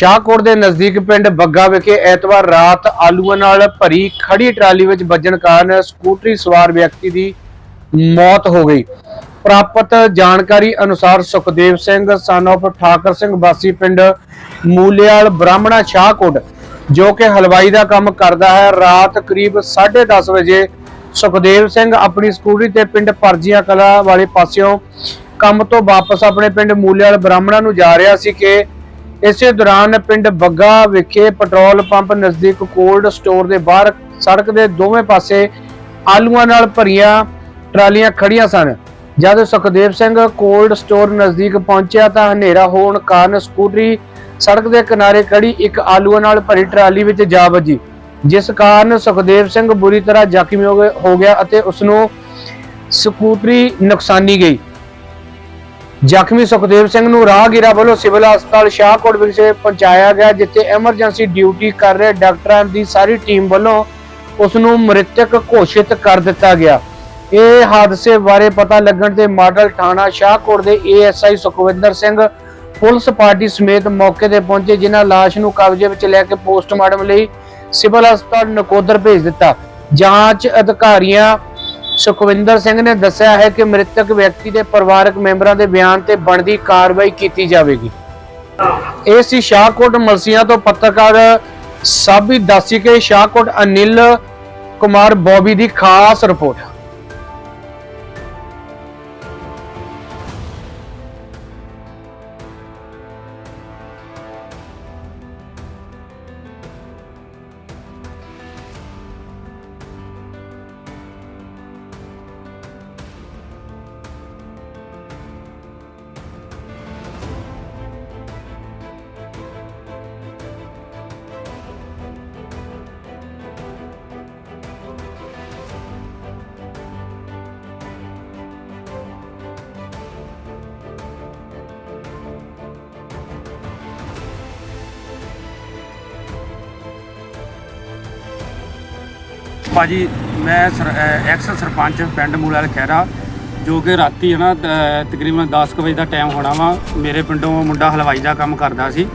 ਸ਼ਾਹਕੋਟ ਦੇ ਨਜ਼ਦੀਕ ਪਿੰਡ ਬੱਗਾ ਵਿਖੇ ਐਤਵਾਰ ਰਾਤ ਆਲੂਆਂ ਨਾਲ ਭਰੀ ਖੜੀ ਟਰਾਲੀ ਵਿੱਚ ਵੱਜਣ ਕਾਰਨ ਸਕੂਟਰੀ ਸਵਾਰ ਵਿਅਕਤੀ ਦੀ ਮੌਤ ਹੋ ਗਈ। ਪ੍ਰਾਪਤ ਜਾਣਕਾਰੀ ਅਨੁਸਾਰ ਸੁਖਦੇਵ ਸਿੰਘ, son of ਠਾਕਰ ਸਿੰਘ ਵਾਸੀ ਪਿੰਡ ਮੂਲਿਆਲ ਬ੍ਰਾਹਮਣਾ ਸ਼ਾਹਕੋਟ, ਜੋ ਕਿ ਹਲਵਾਈ ਦਾ ਕੰਮ ਕਰਦਾ ਹੈ, ਰਾਤ ਕਰੀਬ 10:30 ਵਜੇ ਸੁਖਦੇਵ ਸਿੰਘ ਆਪਣੀ ਸਕੂਟਰੀ ਤੇ ਪਿੰਡ ਪਰਜੀਆਂ ਕਲਾ ਵਾਲੇ ਪਾਸਿਓਂ ਕੰਮ ਤੋਂ ਵਾਪਸ ਆਪਣੇ ਪਿੰਡ ਮੂਲਿਆਲ ਬ੍ਰਾਹਮਣਾ ਨੂੰ ਜਾ ਰਿਹਾ ਸੀ ਕਿ ਇਸੇ ਦੌਰਾਨ ਪਿੰਡ ਬੱਗਾ ਵਿਖੇ ਪੈਟਰੋਲ ਪੰਪ ਨਜ਼ਦੀਕ ਕੋਲਡ ਸਟੋਰ ਦੇ ਬਾਹਰ ਸੜਕ ਦੇ ਦੋਵੇਂ ਪਾਸੇ ਆਲੂਆਂ ਨਾਲ ਭਰੀਆਂ ਟਰਾਲੀਆਂ ਖੜੀਆਂ ਸਨ। ਜਦ ਸੁਖਦੇਵ ਸਿੰਘ ਕੋਲਡ ਸਟੋਰ ਨਜ਼ਦੀਕ ਪਹੁੰਚਿਆ ਤਾਂ ਹਨੇਰਾ ਹੋਣ ਕਾਰਨ ਸਕੂਟਰੀ ਸੜਕ ਦੇ ਕਿਨਾਰੇ ਖੜੀ ਇੱਕ ਆਲੂਆਂ ਨਾਲ ਭਰੀ ਟਰਾਲੀ ਵਿੱਚ ਜਾ ਵੱਜੀ, ਜਿਸ ਕਾਰਨ ਸੁਖਦੇਵ ਸਿੰਘ ਬੁਰੀ ਤਰ੍ਹਾਂ ਜ਼ਖਮੀ ਹੋ ਗਏ- ਹੋ ਗਿਆ ਅਤੇ ਉਸ ਨੂੰ ਸਕੂਟਰੀ ਨੁਕਸਾਨੀ ਗਈ। ਜ਼ਖਮੀ ਸੁਖਦੇਵ ਸਿੰਘ ਨੂੰ ਰਾਹਗੀਰਾਂ ਵੱਲੋਂ ਸਿਵਲ ਹਸਪਤਾਲ ਸ਼ਾਹਕੋਟ ਵਿਖੇ ਪਹੁੰਚਾਇਆ ਗਿਆ, ਜਿੱਥੇ ਐਮਰਜੈਂਸੀ ਡਿਊਟੀ ਕਰ ਰਹੇ ਡਾਕਟਰਾਂ ਦੀ ਸਾਰੀ ਟੀਮ ਵੱਲੋਂ ਉਸ ਨੂੰ ਮ੍ਰਿਤਕ ਘੋਸ਼ਿਤ ਕਰ ਦਿੱਤਾ ਗਿਆ। ਇਹ ਹਾਦਸੇ ਬਾਰੇ ਪਤਾ ਲੱਗਣ ਤੇ ਮਾਡਲ ਥਾਣਾ ਸ਼ਾਹਕੋਟ ਦੇ ASI Sukhwinder Singh police party ਸਮੇਤ ਮੌਕੇ ਤੇ ਪਹੁੰਚੇ, ਜਿਨ੍ਹਾਂ ਲਾਸ਼ ਨੂੰ ਕਬਜ਼ੇ ਵਿੱਚ ਲੈ ਕੇ ਪੋਸਟਮਾਰਟਮ ਲਈ ਸਿਵਲ ਹਸਪਤਾਲ ਨਕੋਦਰ ਭੇਜ ਦਿੱਤਾ। ਜਾਂਚ ਅਧਿਕਾਰੀਆਂ ਸੁਖਵਿੰਦਰ ਸਿੰਘ ਨੇ ਦੱਸਿਆ ਹੈ ਕਿ ਮ੍ਰਿਤਕ ਵਿਅਕਤੀ ਦੇ ਪਰਿਵਾਰਕ ਮੈਂਬਰਾਂ ਦੇ ਬਿਆਨ ਤੇ ਬਣਦੀ ਕਾਰਵਾਈ ਕੀਤੀ ਜਾਵੇਗੀ। ਇਹ ਸੀ ਸ਼ਾਹਕੋਟ ਮਲਸੀਆਂ ਤੋਂ ਪੱਤਰਕਾਰ ਸਾਬੀ ਦਾਸੀ ਕੇ, ਸ਼ਾਹਕੋਟ ਅਨਿਲ ਕੁਮਾਰ ਬੋਬੀ ਦੀ ਖਾਸ ਰਿਪੋਰਟ। ਭਾਜੀ ਮੈਂ ਸਰ- ਐਕਸ ਸਰਪੰਚ ਪਿੰਡ ਮੂਲਾਲ ਖਹਿਰਾ ਜੋ ਕਿ ਰਾਤੀ ਹੈ ਨਾ ਤਕਰੀਬਨ 10 ਕੁ ਵਜੇ ਦਾ ਟਾਈਮ ਹੋਣਾ ਵਾ ਮੇਰੇ ਪਿੰਡੋਂ ਮੁੰਡਾ ਹਲਵਾਈ ਦਾ ਕੰਮ ਕਰਦਾ ਸੀ।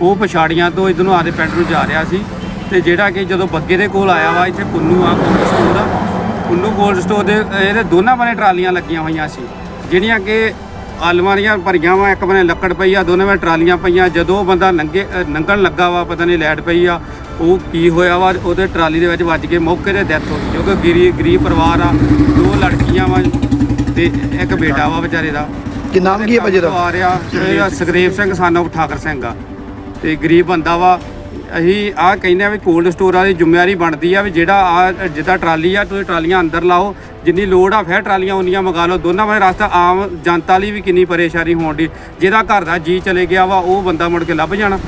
ਉਹ ਪਛਾੜੀਆਂ ਤੋਂ ਇਧਰ ਨੂੰ ਆਦੇ ਪਿੰਡ ਨੂੰ ਜਾ ਰਿਹਾ ਸੀ ਤੇ ਜਿਹੜਾ ਕਿ ਜਦੋਂ ਬੱਗੇ ਦੇ ਕੋਲ ਆਇਆ ਵਾ ਇੱਥੇ ਪੁੰਨੂ ਆ ਕੋਲਡ ਸਟੋਰ ਦਾ ਪੁੰਨੂ ਕੋਲਡ ਸਟੋਰ ਦੇ ਇਹਦੇ ਦੋਨਾਂ ਬਨੇ ਟਰਾਲੀਆਂ ਲੱਗੀਆਂ ਹੋਈਆਂ ਸੀ ਜਿਹੜੀਆਂ ਕਿ ਆਲਮਾਰੀਆਂ ਭਰੀਆਂ ਵਾ ਇੱਕ ਬਨੇ ਲੱਕੜ ਪਈ ਆ ਦੋਨੇ ਬਨੇ ਟਰਾਲੀਆਂ ਪਈਆਂ ਜਦੋਂ ਬੰਦਾ ਨੰਗੇ ਅ, ਲੱਗਾ ਵਾ ਪਤਾ ਨਹੀਂ ਲੈਟ ਪਈ ਆ ਉਹ ਕੀ ਹੋਇਆ ਵਾ ਉਹਦੇ ਟਰਾਲੀ ਦੇ ਵਿੱਚ ਵੱਜ ਕੇ ਮੌਕੇ ਤੇ ਡੈਥ ਹੋ ਗਈ ਕਿਉਂਕਿ ਗਰੀਬ ਗਰੀਬ ਪਰਿਵਾਰ ਆ ਦੋ ਲੜਕੀਆਂ ਵਾ ਤੇ ਇੱਕ ਬੇਟਾ ਵਾ ਵਿਚਾਰੇ ਦਾ। ਕੀ ਨਾਮ ਕੀ ਹੈ ਭਾਜੀ ਦਾ? ਆ ਰਿਹਾ ਇਹਦਾ ਸੁਖਦੇਵ ਸਿੰਘ ਸਾਨੂੰ ਠਾਕਰ ਸਿੰਘ ਆ। ਤੇ ਗਰੀਬ ਬੰਦਾ ਵਾ ਅਸੀਂ ਆ ਕਹਿੰਦੇ ਆ ਵੀ ਕੋਲਡ ਸਟੋਰਾਂ ਦੀ ਜ਼ਿੰਮੇਵਾਰੀ ਬਣਦੀ ਆ ਵੀ ਜਿਹੜਾ ਆ ਜਿੱਦਾਂ ਟਰਾਲੀ ਆ ਤੁਸੀਂ ਟਰਾਲੀਆਂ ਅੰਦਰ ਲਾਓ ਜਿੰਨੀ ਲੋੜ ਆ ਫਿਰ ਟਰਾਲੀਆਂ ਉਨੀਆਂ ਮੰਗਾ ਲਓ ਦੋਨਾਂ ਵਾਲੇ ਰਸਤਾ ਆਮ ਜਨਤਾ ਲਈ ਵੀ ਕਿੰਨੀ ਪਰੇਸ਼ਾਨੀ ਹੋਣ ਦੀ ਜਿਹਦਾ ਘਰ ਦਾ ਜੀ ਚਲੇ ਗਿਆ ਵਾ ਉਹ ਬੰਦਾ ਮੁੜ ਕੇ ਲੱਭ ਜਾਣਾ।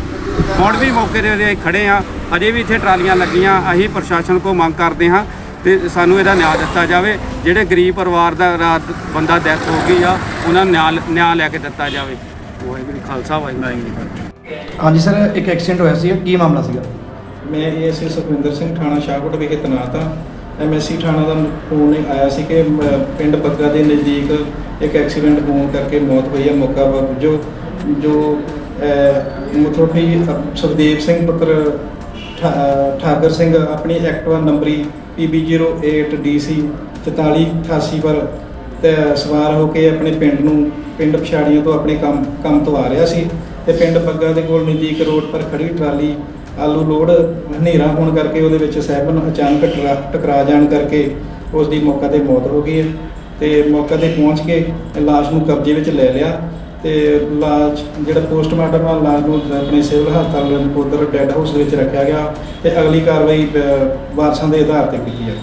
ਹੁਣ ਵੀ ਮੌਕੇ ਦੇ ਖੜੇ ਆ ਅਜੇ ਵੀ ਇੱਥੇ ਟਰਾਲੀਆਂ ਲੱਗੀਆਂ ਅਸੀਂ ਪ੍ਰਸ਼ਾਸਨ ਕੋ ਮੰਗ ਕਰਦੇ ਹਾਂ ਤੇ ਸਾਨੂੰ ਇਹਦਾ ਨਿਆਂ ਦਿੱਤਾ ਜਾਵੇ। ਜਿਹੜੇ ਗਰੀਬ ਪਰਿਵਾਰ ਦਾ ਰਾਤ ਬੰਦਾ ਡੈਥ ਹੋ ਗਈ ਆ ਉਹਨਾਂ ਨੂੰ ਨਿਆਂ ਨਿਆਂ ਲੈ ਕੇ ਦਿੱਤਾ ਜਾਵੇ। ਵਾਹਿਗੁਰੂ ਖਾਲਸਾ ਵਾਹਿਗੁਰੂ ਜੀ ਹਾਂਜੀ ਸਰ ਇੱਕ ਐਕਸੀਡੈਂਟ ਹੋਇਆ ਸੀ ਕੀ ਮਾਮਲਾ ਸੀਗਾ? ਮੈਂ ਏਐਸਏ ਸੁਖਵਿੰਦਰ ਸਿੰਘ ਥਾਣਾ ਸ਼ਾਹਕੋਟ ਵਿਖੇ ਤੈਨਾਤ ਹਾਂ। ਐਮਐਸਸੀ ਥਾਣਾ ਦਾ ਫੋਨ ਆਇਆ ਸੀ ਕਿ ਪਿੰਡ ਬੱਗਾ ਦੇ ਨਜ਼ਦੀਕ ਇੱਕ ਐਕਸੀਡੈਂਟ ਹੋਣ ਕਰਕੇ ਮੌਤ ਹੋਈ ਹੈ ਮੌਕਾ ਜੋ ਜੋ ਮੁਥੋਫੀ ਸੁਖਦੇਵ ਸਿੰਘ ਪੁੱਤਰ ਠਾਕਰ ਸਿੰਘ ਆਪਣੀ ਐਕਟਿਵਾ ਨੰਬਰੀ PB08DC 4488 ਪਰ ਤੇ ਸਵਾਰ ਹੋ ਕੇ ਆਪਣੇ ਪਿੰਡ ਨੂੰ, ਪਿੰਡ ਪਛਾੜੀਆਂ ਤੋਂ ਆਪਣੇ ਕੰਮ ਕੰਮ ਤੋਂ ਆ ਰਿਹਾ ਸੀ ਤੇ ਪਿੰਡ ਬੱਗਾ ਦੇ ਕੋਲ ਨਜ਼ਦੀਕ ਰੋਡ ਪਰ ਖੜੀ ਟਰਾਲੀ ਆਲੂ ਲੋਡ ਹਨੇਰਾ ਹੋਣ ਕਰਕੇ ਉਹਦੇ ਵਿੱਚ ਸਹਿਬਨ ਅਚਾਨਕ ਟਰਾ- ਟਕਰਾ ਜਾਣ ਕਰਕੇ ਉਸ ਦੀ ਮੌਕਾ ਤੇ ਮੌਤ ਹੋ ਗਈ ਹੈ ਤੇ ਮੌਕਾ ਤੇ ਪਹੁੰਚ ਕੇ ਲਾਸ਼ ਨੂੰ ਕਬਜ਼ੇ ਵਿੱਚ ਲੈ ਲਿਆ ਤੇ ਲਾਸ਼, ਜਿਹੜਾ ਪੋਸਟਮਾਰਟਮ ਆ, ਲਾਸ਼ ਨੂੰ ਆਪਣੇ ਸਿਵਲ ਹਸਪਤਾਲ ਨਕੋਦਰ ਡੈੱਡ ਹਾਊਸ ਦੇ ਵਿੱਚ ਰੱਖਿਆ ਗਿਆ ਤੇ ਅਗਲੀ ਕਾਰਵਾਈ ਵਾਰਸਾਂ ਦੇ ਆਧਾਰ ਤੇ ਕੀਤੀ ਹੈ